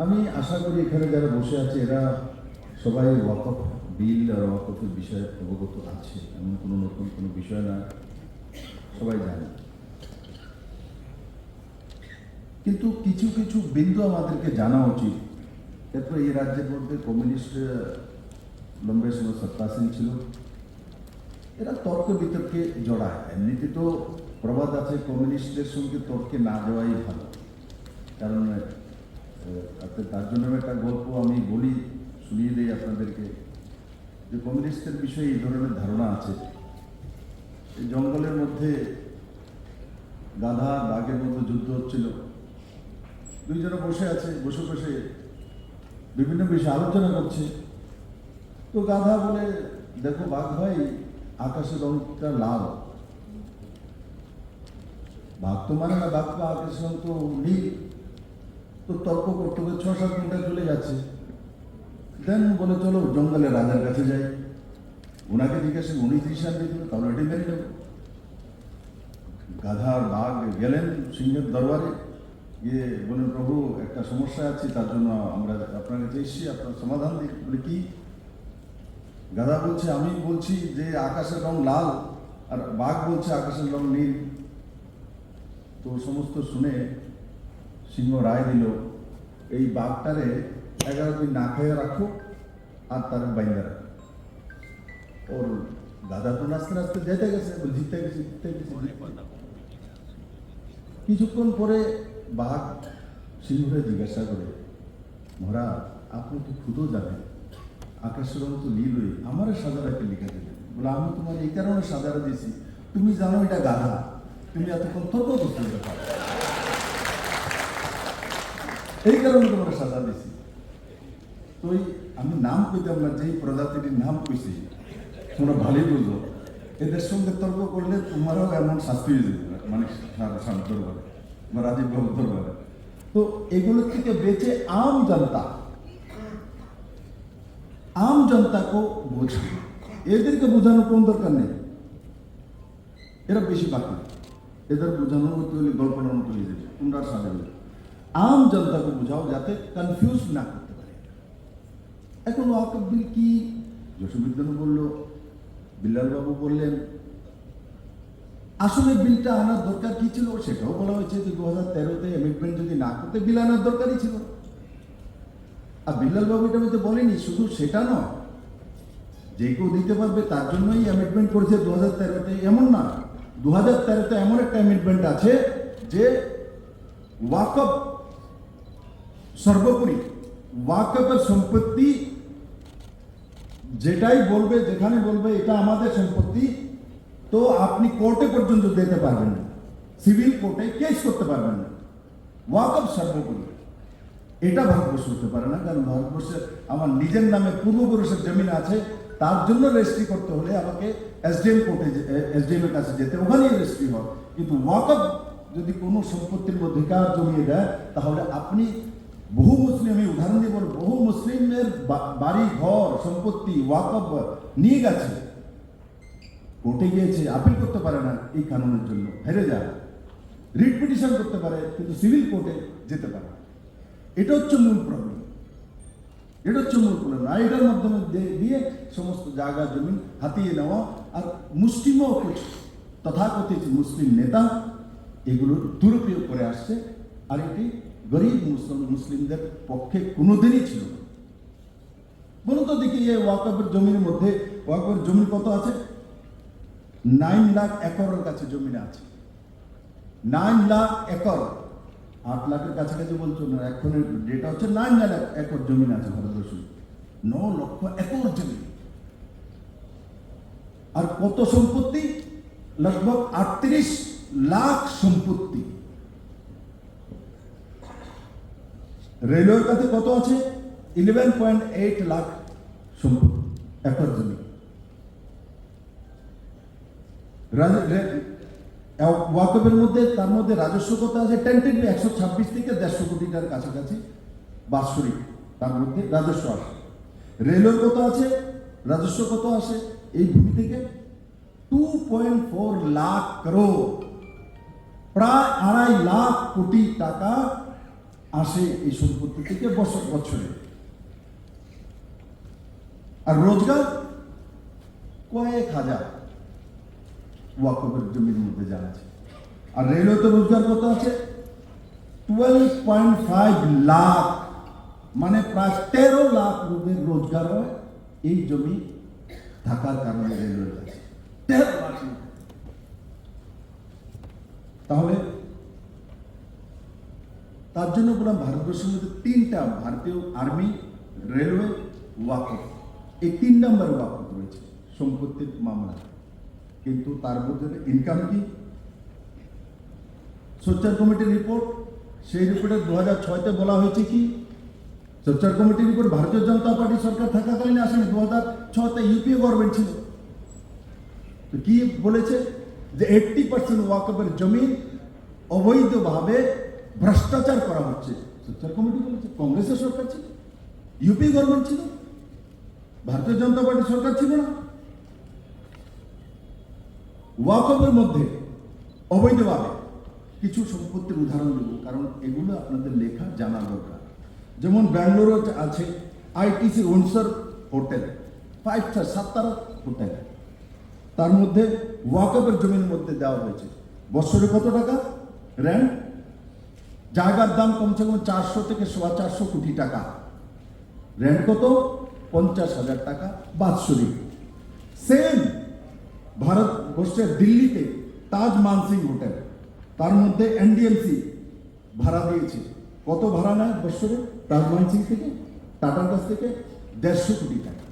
আমি আশা করি এখানে যারা বসে আছে, এরা সবাই ওয়াকফ, বিল আর ওয়াকফের বিষয়ে অবগত আছে। এমন কোনো নতুন কোনো বিষয় না। সবাই জানে। কিন্তু কিছু কিছু বিন্দু আমাদেরকে জানা উচিত। এরপর এই রাজ্যের মধ্যে কমিউনিস্ট লম্বে সময় সত্তাসীন ছিল। এরা তর্ক বিতর্কে জড়ায়। এমনিতে তো প্রবাদ আছে, কমিউনিস্টদের সঙ্গে তর্কে না যাওয়াই ভালো। কারণ তার জন্য একটা গল্প আমি বলি, শুনিয়ে দিই আপনাদেরকে। যে কমিউনিস্টদের বিষয়ে এই ধরনের ধারণা আছে। এই জঙ্গলের মধ্যে গাধা, বাঘের মধ্যে যুদ্ধ হচ্ছিল। দুইজনে বসে আছে, বসে বসে বিভিন্ন বিষয়ে আলোচনা করছে। তো গাধা বলে, দেখো বাঘ ভাই আকাশের রংটা লাল। বাঘ তো মানে না, বাঘ তো আকাশের রং তো নীল তো তর্ক করতে হবে ছ সাত ঘণ্টা চলে যাচ্ছে। দেন বলে, চলো জঙ্গলে রাজার কাছে যাই। ওনাকে জিজ্ঞাসা উনি ত্রিশান দিয়ে তাহলে এটি মেনে নেব? গাধা আর বাঘ গেলেন সিংহের দরবারে, গিয়ে বলেন প্রভু, একটা সমস্যা আছে, তার জন্য আমরা আপনার কাছে এসেছি আপনার সমাধান দিন। বলে, কি? গাধা বলছে, আমি বলছি যে আকাশের রং লাল, আর বাঘ বলছে আকাশের রং নীল। তো সমস্ত শুনে সিংহ রায় দিল, এই বাঘটারে এগারো দিন না খেয়ে রাখো আর তার বাইন্দা রাখো। ওর দাদা তো নাচতে নাচতে যেতে গেছে জিততে গেছে জিততে গেছে। কিছুক্ষণ পরে বাঘ সিংহরে জিজ্ঞাসা করে, মহারাজ, আপনি কি খুদও জানেন? আকাশের রং তো নীল হয়ে আমারও সাজারাকে লিখে দেবেন বলে, আমি তোমার এই কারণে সাজারা দিয়েছি তুমি জানো এটা গাধা। তুমি এতক্ষণ তর্ক করতে ব্যাপার। এই কারণে তোমার সাজা দিয়েছি তো আমি নাম কইতাম না, যেই প্রজাতিটির নাম কইছি, তোমরা ভালোই বুঝো। এদের সঙ্গে তর্ক করলে তোমারও এমন শাস্তি হয়ে যাবে মানে শান্ত দরবারে, বা রাজীব বাবু দরবারে। তো এগুলো থেকে বেঁচে আম জনতা, আম জনতাকে বোঝা এদেরকে বোঝানোর কোন দরকার নেই। এরা বেশি বাকি। এদের বোঝানোর মতো গল্পনার মতো হয়ে যাবে। তোমরা আর সাজাবে আম জনতাকে বোঝাও যাতে কনফিউজ না করতে পারে। এখন ওয়াকফ বিল কি? যশোবিদ্যানু বলল, বিল্লালবাবু বললেন, আসলে বিলটা আনার দরকার কি ছিল? সেটাও বলা হয়েছে যে দু হাজার তেরোতে অ্যামেন্ডমেন্ট যদি না করতে বিল আনার দরকারই ছিল। আর বিল্লাল বাবু এটা মধ্যে বলেনি, শুধু সেটা নয়, যে কেউ দিতে পারবে তার জন্যই অ্যামেন্ডমেন্ট করেছে দু হাজার তেরোতে, এমন না। দু হাজার তেরোতে এমন একটা অ্যামেন্ডমেন্ট আছে যে ওয়াকফ সর্বোপরি ওয়াকফের সম্পত্তি যেটাই বলবে, যেখানে বলবে, এটা আমাদের সম্পত্তি, তো আপনি কোর্টে পর্যন্ত যেতে পারবেন না। সিভিল কোর্টে কেস করতে পারবেন না। ওয়াকফ সর্বোপরি। এটা ভারতবর্ষ হতে পারে না, কারণ ভারতবর্ষের আমার নিজের নামে পূর্বপুরুষের জমিন আছে। তার জন্য রেজিস্ট্রি করতে হলে আমাকে এসডিএম কোর্টে এসডিএম এর কাছে যেতে, ওখানেই রেজিস্ট্রি হয়। কিন্তু ওয়াকফ যদি কোনো সম্পত্তির অধিকার জমিয়ে দেয়, তাহলে আপনি বহু মুসলিম, আমি উদাহরণ দিয়ে বলব, বহু মুসলিমের বাড়ি, ঘর, সম্পত্তি, ওয়াকফ নিয়ে গেছে কোর্টে গিয়েছে, আপিল করতে পারে না এই কানুনের জন্য, হেরে যায়। রিট পিটিশন করতে পারে, কিন্তু সিভিল কোর্টে যেতে পারে। এটা হচ্ছে মূল প্রবলেম এটা হচ্ছে মূল প্রবলেম আর এটার মাধ্যমে দিয়ে সমস্ত জায়গা, জমি হাতিয়ে নেওয়া, আর মুসলিমও কিছু তথাকথিত মুসলিম নেতা এগুলো দুরুপয়োগ করে আসছে, আর এটি গরিব মুসলিম মুসলিমদের পক্ষে কোনোদিনই ছিল না। বলুন তো দেখি এই ওয়াকফের জমির মধ্যে, ওয়াকফের জমি কত আছে? নাইন লাখ একরের কাছে জমি আছে। নাইন লাখ একর। আট লাখের কাছাকাছি বলছো না, এখনের ডেটা হচ্ছে নাইন লাখ একর জমি আছে ভারতবর্ষে। ন লক্ষ একর জমি। আর কত সম্পত্তি? লগভগ আটত্রিশ লাখ সম্পত্তি। রেলওয়ের কাছে কত আছে? ইলেভেন পয়েন্ট এইট লাখ সম্পত্তি একর জমি। ওয়াকফের মধ্যে, তার মধ্যে রাজস্ব কত আছে? টেন্টেডলি একশো ছাব্বিশ থেকে দেড়শো কোটি টাকার কাছাকাছি, বাৎসরিক, তার মধ্যে রাজস্ব আসে। রেলওয়ের কত আছে? রাজস্ব কত আসে? এই ভূমি থেকে two point four lakh crore প্রায় আড়াই লাখ কোটি টাকা আসে এই সম্পত্তি থেকে বছর বছরে। আর রোজগার কয়েক হাজার ওয়াকফের জমির মধ্যে যা আছে। আর রেলওয়েতে রোজগার কত আছে টুয়েলভ পয়েন্ট ফাইভ লাখ মানে প্রায় তেরো লাখ লোকের রোজগার হয় এই জমি থাকার কারণে রেলওয়ের কাছে। তেরো লাখ তাহলে তার জন্য বললাম ভারতবর্ষের মধ্যে তিনটা ভারতীয় আর্মি রেলওয়ে ওয়াকফ। এই তিন নম্বর ওয়াকফ রয়েছে, সম্পত্তির মামলা। কিন্তু তার মধ্যে ইনকাম কি? সোচ্চার কমিটির রিপোর্ট সেই রিপোর্টে দু হাজার ছয়তে বলা হয়েছে কি? সোচ্চার কমিটির রিপোর্ট ভারতীয় জনতা পার্টি সরকার থাকাকালীন আসেনি, দু হাজার ছতে ইউপিএ গভর্নমেন্ট ছিল। তো কি বলেছে? যে এইটটি পার্সেন্ট ওয়াকফের জমি অবৈধভাবে ভ্রষ্টাচার করা হচ্ছে। সোচ্চার কমিটি বলেছে, কংগ্রেসের সরকার ছিল, ইউপি গভর্নমেন্ট ছিল, ভারতীয় জনতা পার্টি সরকার ছিল না। ওয়াকফের মধ্যে, অবৈধভাবে কিছু সম্পত্তির উদাহরণ দেব, কারণ এগুলো আপনাদের লেখা জানা দরকার। যেমন ব্যাঙ্গালোরে আছে ITC Windsor hotel five star সাত হোটেল। তার মধ্যে ওয়াকফের জমির মধ্যে দেওয়া হয়েছে। বছরে কত টাকা? র্যান্ট জায়গার দাম কমসে কম চারশো থেকে সোয়া চারশো কোটি টাকা। র্যান্ট কত? পঞ্চাশ হাজার টাকা, বাৎসরিক। সেম ভারতবর্ষের দিল্লিতে তাজ মানসিং হোটেল। তার মধ্যে এনডিএমসি ভাড়া দিয়েছে। কত ভাড়া নেয় বছরে তাজ মানসিং থেকে, টাটার কাছ থেকে দেড়শো কোটি টাকা।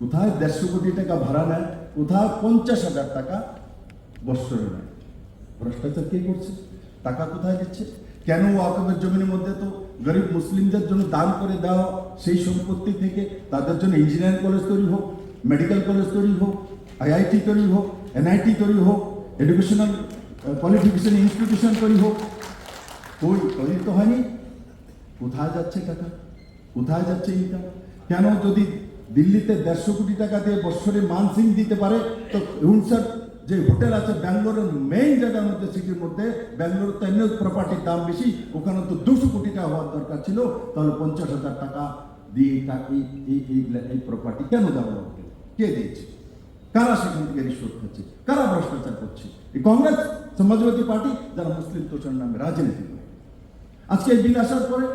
কোথায় দেড়শো কোটি টাকা ভাড়া নেয়? কোথায় পঞ্চাশ হাজার টাকা বৎসরে নেয়? ভ্রষ্টাচার কে করছে? টাকা কোথায় দিচ্ছে? কেন ওয়াকফের জমির মধ্যে তো গরিব মুসলিমদের জন্য দান করে দেওয়া সেই সম্পত্তি থেকে তাদের জন্য ইঞ্জিনিয়ারিং কলেজ তৈরি হোক মেডিকেল কলেজ তৈরি হোক আইআইটি তৈরি হোক এনআইটি তৈরি হোক এডুকেশনাল কোয়ালিফিকেশন ইনস্টিটিউশন তৈরি হোক। কই তৈরি তো হয়নি। কোথায় যাচ্ছে টাকা? কোথায় যাচ্ছে ইনকাম কেন যদি দিল্লিতে দেড়শো কোটি টাকা দিয়ে বছরে মানসিং দিতে পারে, তো উনসার যে হোটেল আছে ব্যাঙ্গালোরের মেইন জায়গার মধ্যে, সিটির মধ্যে ব্যাঙ্গালোর তো এমনি প্রপার্টির দাম বেশি, ওখানে তো দুশো কোটি টাকা হওয়ার দরকার ছিল, তাহলে পঞ্চাশ হাজার টাকা দিয়ে এই এই এই প্রপার্টি কেন দেওয়া হোটেল? কে দিয়েছে? কারা সেখান থেকে রিশ্বত খাচ্ছে কারা ভ্রষ্টাচার করছে? এই কংগ্রেস, সমাজবাদী পার্টি, যারা মুসলিম তোষণ নামে রাজনীতি করে। আজকে এই বিল আসার পরে,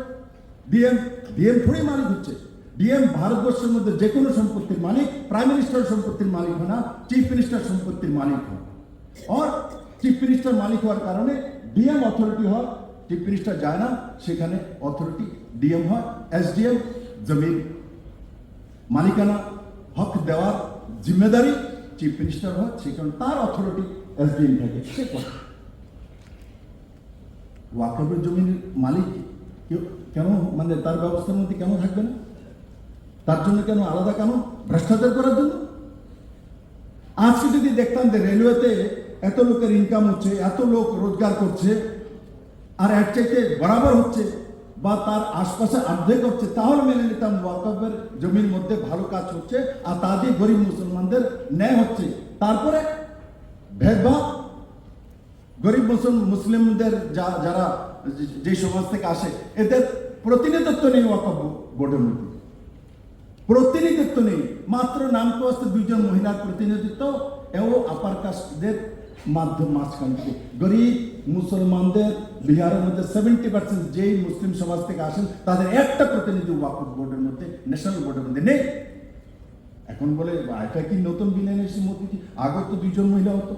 ডিএম ডিএম থোড়ি মারি হচ্ছে ডিএম ভারতবর্ষের মধ্যে যে কোনো সম্পত্তির মালিক প্রাইম মিনিস্টার সম্পত্তির মালিক হয় না চিফ মিনিস্টার সম্পত্তির মালিক হয় আর চিফ মিনিস্টার মালিক হওয়ার কারণে ডিএম অথরিটি হয় চিফ মিনিস্টার যায় না, সেখানে অথরিটি ডিএম হয়। এসডিএম জমির মালিকানা, হক দেওয়ার জিম্মেদারি চিফ মিনিস্টার হয় সেখানে তার অথরিটি এসডিএম থাকে, সে করে। ওয়াকফের জমির মালিক কেন মানে তার ব্যবস্থার মধ্যে কেন থাকবে না? তার জন্য কেন আলাদা কেন? ভ্রষ্টাচার করার জন্য? আজকে যদি দেখতাম যে রেলওয়েতে এত লোকের ইনকাম হচ্ছে, এত লোক রোজগার করছে, আর এর চাইতে বরাবর হচ্ছে, বা তার আশপাশে অর্ধেক হচ্ছে, তাহলে মেনে নিতাম ওয়াকফের জমির মধ্যে ভালো কাজ হচ্ছে, আর তা দিয়ে গরিব মুসলমানদের ন্যায় হচ্ছে। তারপরে ভেদভাব, গরিব মুসল- মুসলিমদের যা যারা যে সমাজ থেকে আসে, এদের প্রতিনিধিত্ব নেই ওয়াকফ বোর্ডের মধ্যে। প্রতিনিধিত্ব নেই। মাত্র নামকস্ত দুইজন মহিলার প্রতিনিধিত্ব এও আপার কাস্টদের মাধ্যম মাঝখান থেকে গরিব মুসলমানদের বিহারের মধ্যে সেভেন্টি পার্সেন্ট যেই মুসলিম সমাজ থেকে আসেন, তাদের একটা প্রতিনিধি ওয়াকফ বোর্ডের মধ্যে ন্যাশনাল বোর্ডের মধ্যে নেই। এখন বলে এটা কি নতুন বিল এনেছে মোদি কি আগে তো দুইজন মহিলা হতো।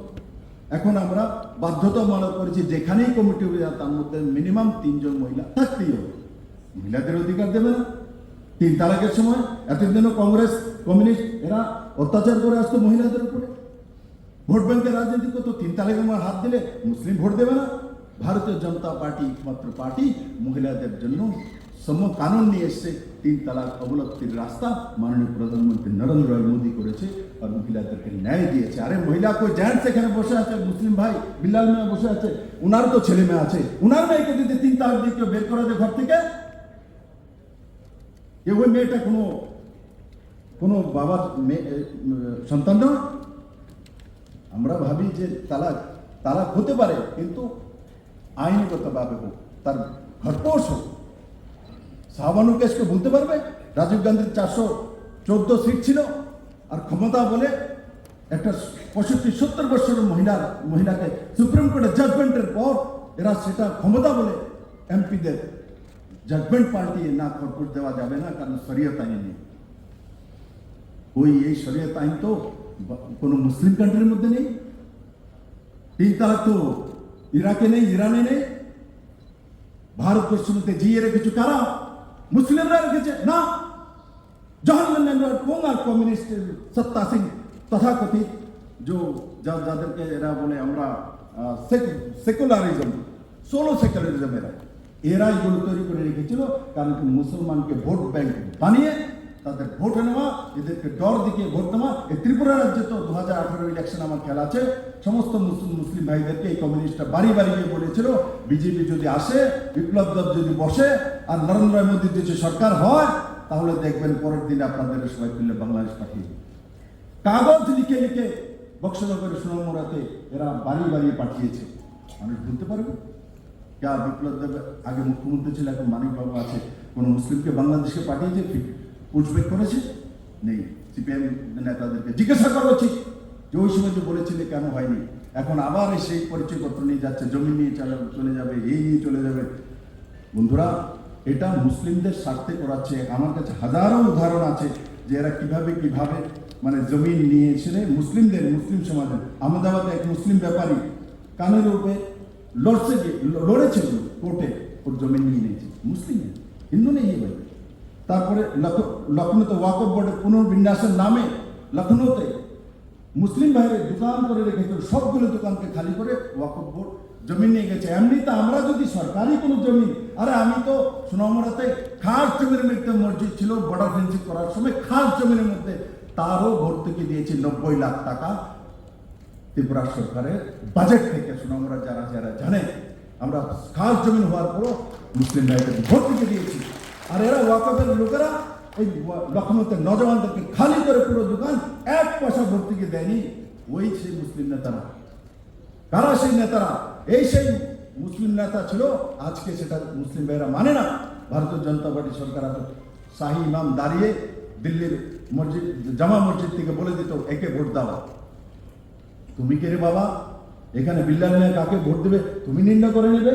এখন আমরা বাধ্যতামূলক করেছি, যেখানেই কমিটি হবে তার মধ্যে মিনিমাম তিনজন মহিলা থাকতেই হবে। মহিলাদের অধিকার দেবে না। তিন তালাকের সময় এতদিনও কংগ্রেস, কমিউনিস্ট, এরা অত্যাচার করে আসতো মহিলাদের উপরে। ভোট ব্যাংকের রাজনীতি করতো, তিন তালাকের সময় হাত দিলে মুসলিম ভোট দেবে না। ভারতীয় জনতা পার্টি একমাত্র পার্টি, মহিলাদের জন্য সম কানুন নিয়ে এসছে। তিন তালাক অবলব্ধির রাস্তা মাননীয় প্রধানমন্ত্রী নরেন্দ্র মোদী করেছে আর মহিলাদেরকে ন্যায় দিয়েছে। আরে মহিলা কই জেন্টস এখানে বসে আছে? মুসলিম ভাই বিল্লাল মেয়ে বসে আছে। উনার তো ছেলে মেয়ে আছে। উনার মেয়েকে যদি তিন তালাক দিয়ে কেউ বের করা যায় ঘর থেকে যে ওই মেয়েটা কোনো কোনো এ, সন্তান নয়। আমরা ভাবি যে তালাক তালাক হতে পারে কিন্তু আইনগতভাবে হোক তার ঘরপোষ হোক। শাহবানু কেসকে বলতে পারবে? রাজীব গান্ধীর চারশো চোদ্দ সিট ছিল আর ক্ষমতা বলে একটা পঁয়ষট্টি সত্তর বছরের মহিলা মহিলাকে সুপ্রিম কোর্টের জাজমেন্টের পর এরা সেটা ক্ষমতা বলে এমপিদের জাজমেন্ট পাল্টিয়ে না খরপুর দেওয়া যাবে না কারণ শরীয়ত আইন নেই ওই এই শরীয়ত আইন তো বা- কোনো মুসলিম কান্ট্রির মধ্যে নেই তিন তালাক তো ইরাকে নেই ইরানে নেই ভারতবর্ষের মধ্যে জিয়ে রেখেছে কারা মুসলিমরা রেখেছে না জওয়াহরলাল নেহরু আর কোন আর কমিউনিস্ট সত্তা সিং তথাকথিত जो যা- যাদেরকে এরা বলে আমরা সেকুলারিজম সোলো সেকুলারিজম এরা এরা এগুলো তৈরি করে রেখেছিল। কারণ কি মুসলমানকে ভোট ব্যাংক বানিয়ে তাদের ভোট নেওয়া, এদেরকে ডর দিকে ভোট নেওয়া এই ত্রিপুরা রাজ্যে তো দু হাজার আঠারো ইলেকশন আমার খেলা আছে। সমস্ত মুসলিম মুসলিম ভাইদেরকে এই কমিউনিস্টরা বাড়ি বাড়ি গিয়ে বলেছিল, বিজেপি যদি আসে, বিপ্লব দেব যদি বসে, আর নরেন্দ্র মোদীর যদি সরকার হয়, তাহলে দেখবেন পরের দিন আপনাদের সবাই মিলে বাংলাদেশ পাঠিয়ে। কাগজ লিখে লিখে বক্সনগরের সোনামুরাতে এরা বাড়ি বাড়ি পাঠিয়েছে। মানুষ বলতে পারবে? কে বিপ্লব দেব? আগে মুখ্যমন্ত্রী ছিল, এখন মানিক বাবু আছে। কোন মুসলিমকে বাংলাদেশে পাঠিয়েছে? পুষবেক করেছে? নেই। সিপিএম নেতাদেরকে জিজ্ঞাসা করা উচিত। যে ওই সময় যে বলেছিলে কেন হয়নি। এখন আবার সেই পরিচয়পত্র নিয়ে যাচ্ছে, জমি নিয়ে চলে যাবে, এই নিয়ে চলে যাবে। বন্ধুরা, এটা মুসলিমদের স্বার্থে করাচ্ছে। আমার কাছে হাজারো উদাহরণ আছে যে এরা কীভাবে কীভাবে মানে জমিন নিয়েছিল মুসলিমদের, মুসলিম সমাজের, আহমেদাবাদে এক মুসলিম ব্যাপারী, কানের উপরে লড়ছে গিয়ে লড়েছে কোর্টে ওর জমিন নিয়ে নিয়েছে। মুসলিম হিন্দু নেই এই ভাই। তারপরে লখ- লখনৌতে ওয়াকফ বোর্ডের পুনর্বিন্যাসের নামে লখনৌতে মুসলিম ভাইয়ের দোকান করে রেখেছিল। সবগুলো দোকানকে খালি করে ওয়াকফ বোর্ড জমি নিয়ে গেছে। এমনিতে আমরা যদি সরকারি কোনো জমি আরে আমি তো সোনামরাতে খাস জমির মধ্যে মসজিদ ছিল বর্ডার ফেন্সিং করার সময় খাস জমির মধ্যে তারও ভর্তুকি দিয়েছে নব্বই লাখ টাকা। ত্রিপুরা সরকারের বাজেট থেকে সোনামরা যারা যারা জানে, আমরা খাস জমিন হওয়ার পরও মুসলিম ভাইদের ভর্তুকি দিয়েছি। আর এরা ওয়াকফের লোকেরা এই লখনৌতে নজওয়ানদেরকে খালি করে পুরো দোকান এক পয়সা ভর্তুকি দেয়নি ওই সেই মুসলিম নেতারা। কারা সেই নেতারা? এই সেই মুসলিম নেতা ছিল, আজকে সেটা মুসলিম ভাইরা মানে না। ভারতীয় জনতা পার্টি সরকার শাহী ইমাম দাঁড়িয়ে দিল্লির মসজিদ, জামা মসজিদ থেকে বলে দিত, একে ভোট দাও। তুমি কে রে বাবা? এখানে বিল্লাল মিয়া কাকে ভোট দেবে? তুমি নির্ণয় করে নেবে?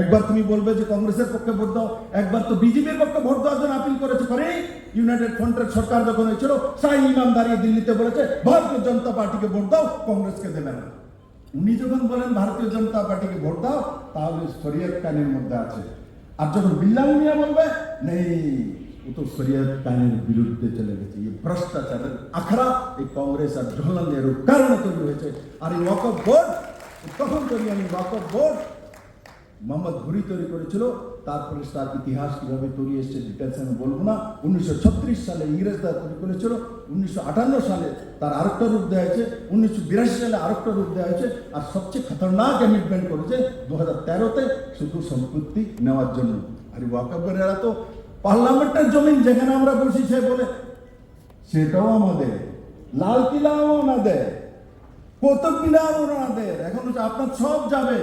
একবার তুমি বলবে যে কংগ্রেসের পক্ষে ভোট দাও। একবার তো বিজেপির পক্ষে ভোট দেওয়ার জন্য আপিল করেছে করে ইউনাইটেড ফ্রন্টের সরকার যখন হয়েছিল, শাহী ইমাম দাঁড়িয়ে দিল্লিতে বলেছে, ভারতীয় জনতা পার্টিকে ভোট দাও, কংগ্রেসকে দেবে না। উনি যখন বলেন, ভারতীয় জনতা পার্টিকে ভোট দাও, তাহলে শরীয়ত কানের মধ্যে আছে। আর যখন বিল্লাল মিয়া বলবে, নেই। তো শরীয়ত কানের বিরুদ্ধে চলে গেছে। এই ভ্রষ্টাচারের আখড়া এই কংগ্রেস আর জওহরলাল কারণে তৈরি হয়েছে। আর এই ওয়াকফ বোর্ড তখন তৈরি আমি ওয়াকফ বোর্ড মোহাম্মদ ঘুরি তৈরি করেছিল। তারপরে তার ইতিহাস কীভাবে তৈরি এসছে ডিটেলস আমি বলব না। উনিশশো ছত্রিশ সালে ইংরেজরা তৈরি করেছিল, উনিশশো আটান্ন সালে তার আরেকটা রূপ দেওয়া হয়েছে, উনিশশো বিরাশি সালে আরেকটা রূপ দেওয়া হয়েছে। আর সবচেয়ে খতরনাক অ্যামেন্ডমেন্ট করেছে দু হাজার তেরোতে শুধু সম্পত্তি নেওয়ার জন্য। আর ওয়াকাবের তো পার্লামেন্টের জমিন যেখানে আমরা বসি, সে বলে, সেটাও আমাদের। লাল কিলাও আমাদের। কৌতুক মিনার ওনাদের এখন আপনার সব যাবে।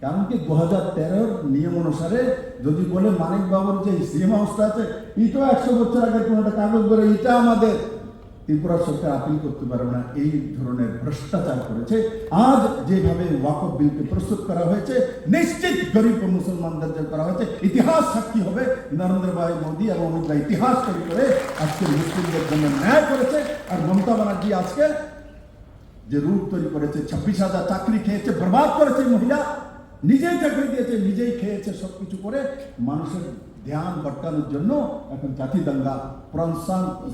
কারণ কি দু হাজার তেরোর নিয়ম অনুসারে যদি বলে মানিক বাবুর যে সিনেমা হাউসটা আছে এটাও একশো বছর আগে কোনো একটা কাগজ করে এটা আমাদের। ত্রিপুরা সরকার আপিল করতে পারবে না, এই ধরনের ভ্রষ্টাচার করেছে। আজ যেভাবে ওয়াকফ বিলকে প্রস্তুত করা হয়েছে, নিশ্চিত গরিব মুসলমানদের যে করা হয়েছে। ইতিহাস সাক্ষী হবে নরেন্দ্র ভাই মোদী এবং অমিত ভাই। ইতিহাস তৈরি করে আজকে মুসলিমদের জন্য ন্যায় করেছে। আর মমতা ব্যানার্জি আজকে যে রূপ তৈরি করেছে, ছাব্বিশ হাজার চাকরি খেয়েছে, বরবাদ করেছে মহিলা। নিজেই চাকরি দিয়েছে, নিজেই খেয়েছে সবকিছু করে মানুষের ধ্যান ভটকানোর জন্য এখন জাতি দাঙ্গা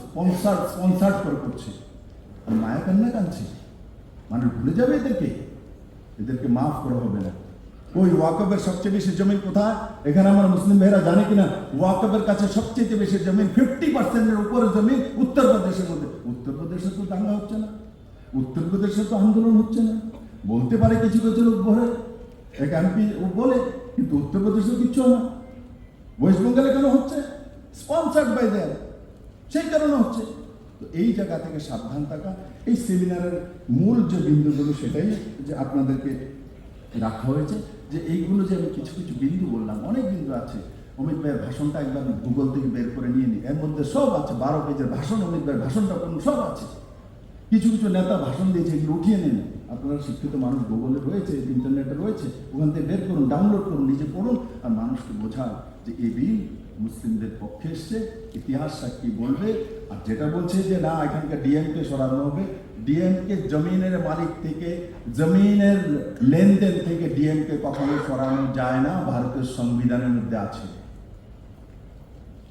স্পন্সার স্পন্সার করে করছে আর মায়া কান্না কাঁদছে মানুষ ভুলে যাবে এদেরকে। এদেরকে মাফ করা হবে না। ওই ওয়াকবের সবচেয়ে বেশি জমি কোথায়? এখানে আমার মুসলিম ভাইরা জানে কিনা? ওয়াকবের কাছে সবচেয়ে বেশি জমি ফিফটি পার্সেন্টের উপরে জমি উত্তরপ্রদেশের মধ্যে। উত্তরপ্রদেশে তো দাঙ্গা হচ্ছে না। উত্তরপ্রদেশে তো আন্দোলন হচ্ছে না। বলতে পারে কিছু কিছু লোক বলে, এক এমপি বলে, কিন্তু উত্তরপ্রদেশে কিচ্ছু না। ওয়েস্ট বেঙ্গলে কেন হচ্ছে? স্পন্সার্ড বাই দেয়ার সেই কারণে হচ্ছে। তো এই জায়গা থেকে সাবধান থাকা। এই সেমিনারের মূল যে বিন্দুগুলো সেটাই যে আপনাদেরকে রাখা হয়েছে। যে এইগুলো যে আমি কিছু কিছু বিন্দু বললাম, অনেক বিন্দু আছে। অমিত ভাইয়ের ভাষণটা একবার গুগল থেকে বের করে নিয়ে নিই। এর মধ্যে সব আছে। বারো পেজের ভাষণ, অমিত ভাইয়ের ভাষণটা কোন সব আছে। কিছু কিছু নেতা ভাষণ দিয়েছে, এগুলো উঠিয়ে নিন। আপনারা শিক্ষিত মানুষ গুগলে রয়েছে ইন্টারনেটে রয়েছে, ওখান থেকে বের করুন ডাউনলোড করুন, নিজে পড়ুন, আর মানুষকে বোঝান যে এই বিল মুসলিমদের পক্ষে এসছে, ইতিহাস সাক্ষী বলবে, আর যেটা বলছে যে না, এখানকার ডিএমকে সরানো হবে ডিএমকে জমিনের মালিক থেকে, জমিনের লেনদেন থেকে ডিএমকে কখনো সরানো যায় না, ভারতের সংবিধানের মধ্যে আছে।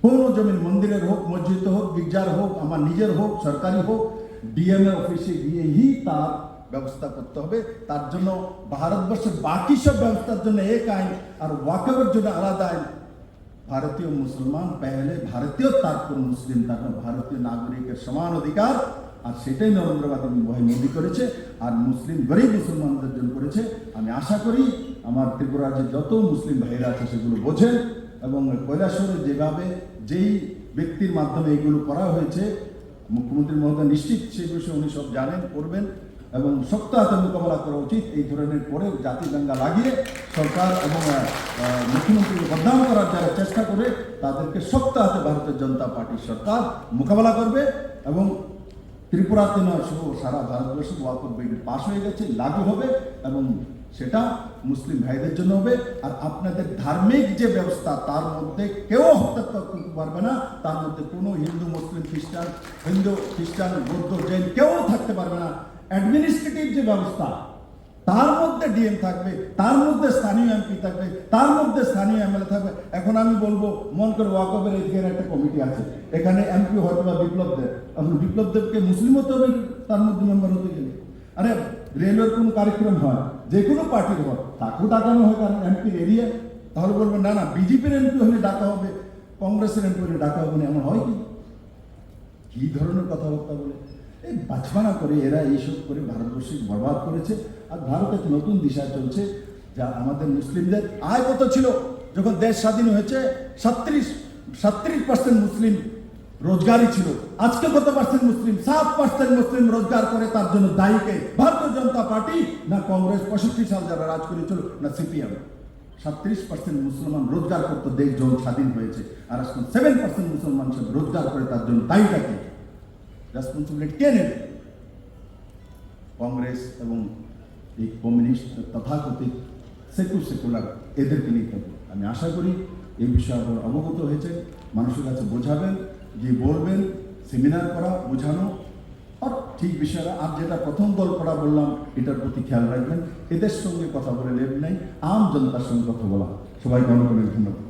কোনো জমিন মন্দিরের হোক, মসজিদ হোক, গির্জার হোক, আমার নিজের হোক, সরকারি হোক ডিএমএ অফিসে গিয়েই তার ব্যবস্থা করতে হবে। তার জন্য ভারতবর্ষের বাকি সব ব্যবস্থার জন্য এক আইন আর ওয়াকফের জন্য আলাদা আইন। ভারতীয় মুসলমান পেহলে ভারতীয়, তারপর মুসলিম, তারপর ভারতীয় নাগরিকের সমান অধিকার। আর সেটাই নরেন্দ্র মোদী ভাই মোদী করেছে আর মুসলিম, গরিব মুসলমানদের জন্য করেছে। আমি আশা করি আমার ত্রিপুরার যে যত মুসলিম ভাইরা আছে সেগুলো বোঝেন এবং কৈলাসরে যেভাবে যেই ব্যক্তির মাধ্যমে এগুলো করা হয়েছে, মুখ্যমন্ত্রী মহোদয় নিশ্চিত সেই বিষয়ে উনি সব জানেন, করবেন। এবং শক্ত হাতে মোকাবেলা করা উচিত। এই ধরনের করে জাতি দাঙ্গা লাগিয়ে সরকার এবং মুখ্যমন্ত্রীকে বদনাম করার যারা চেষ্টা করে, তাদেরকে শক্ত হাতে ভারতের জনতা পার্টির সরকার মোকাবেলা করবে এবং ত্রিপুরাতে নয় সহ সারা ভারতবর্ষে ওয়াকফ বিল পাশ হয়ে গেছে, লাগু হবে এবং সেটা মুসলিম ভাইদের জন্য হবে। আর আপনাদের ধার্মিক যে ব্যবস্থা, তার মধ্যে কেউ হস্তক্ষেপ করতে পারবে না। তার মধ্যে কোনো হিন্দু, মুসলিম, খ্রিস্টান, হিন্দু, খ্রিস্টান, বৌদ্ধ, জৈন কেউ থাকতে পারবে না। অ্যাডমিনিস্ট্রেটিভ যে ব্যবস্থা, তার মধ্যে ডিএম থাকবে, তার মধ্যে স্থানীয় এমপি থাকবে, তার মধ্যে স্থানীয় এমএলএ থাকবে। এখন আমি বলব, মন করে ওয়াকফের এদিকে একটা কমিটি আছে। এখানে এমপি হয়তো বা বিপ্লব দেব। এখন বিপ্লব দেবকে মুসলিম হতে হবে, তার মধ্যে মেম্বার হতে গেলে। আরে রেলওয়ের কোনো কার্যক্রম হয়, যে কোনো পার্টির হয়, তাকেও ডাকানো হয় কারণ এমপির এরিয়া তাহলে বলবেন, না না বিজেপির এমপি হলে ডাকা হবে, কংগ্রেসের এমপি হলে ডাকা হবে না। এমন হয় কি? কি ধরনের কথাবার্তা বলে? এই বাছমানা করে এরা এইসব করে ভারতবর্ষে বরবাদ করেছে আর ভারত এক নতুন দিশা চলছে যা আমাদের মুসলিমদের আয় কত ছিল? যখন দেশ স্বাধীন হয়েছে সাত্রিশ সাত্রিশ পার্সেন্ট মুসলিম রোজগারই ছিল। আজকে কত পার্সেন্ট মুসলিম? সাত পার্সেন্ট মুসলিম রোজগার করে তার জন্য দায়ীকে ভারতীয় জনতা পার্টি না কংগ্রেস পঁয়ষট্টি সাল যারা রাজ করেছিল, না সিপিএম? সাত্রিশ পার্সেন্ট মুসলমান রোজগার করতো দেশ যখন স্বাধীন হয়েছে। আর এখন সেভেন পার্সেন্ট মুসলমান সব রোজগার করে তার জন্য দায়ীটাকে রেসপন্সিবিলিটি কে নেবে? কংগ্রেস এবং এই কমিউনিস্ট তথাকথিত সেকুর সেকুলার এদেরকে নিতে হবে আমি আশা করি এই বিষয়ে আপনারা অবগত হয়েছে মানুষের কাছে বোঝাবেন যে বলবেন সেমিনার করা, বোঝানো। আর ঠিক বিষয়টা, আর যেটা প্রথম দল করা বললাম, এটার প্রতি খেয়াল রাখবেন, এদের সঙ্গে কথা বলে লেব নেই, আম জনতার সঙ্গে কথা বলা। সবাইকে অনেক অনেক ধন্যবাদ।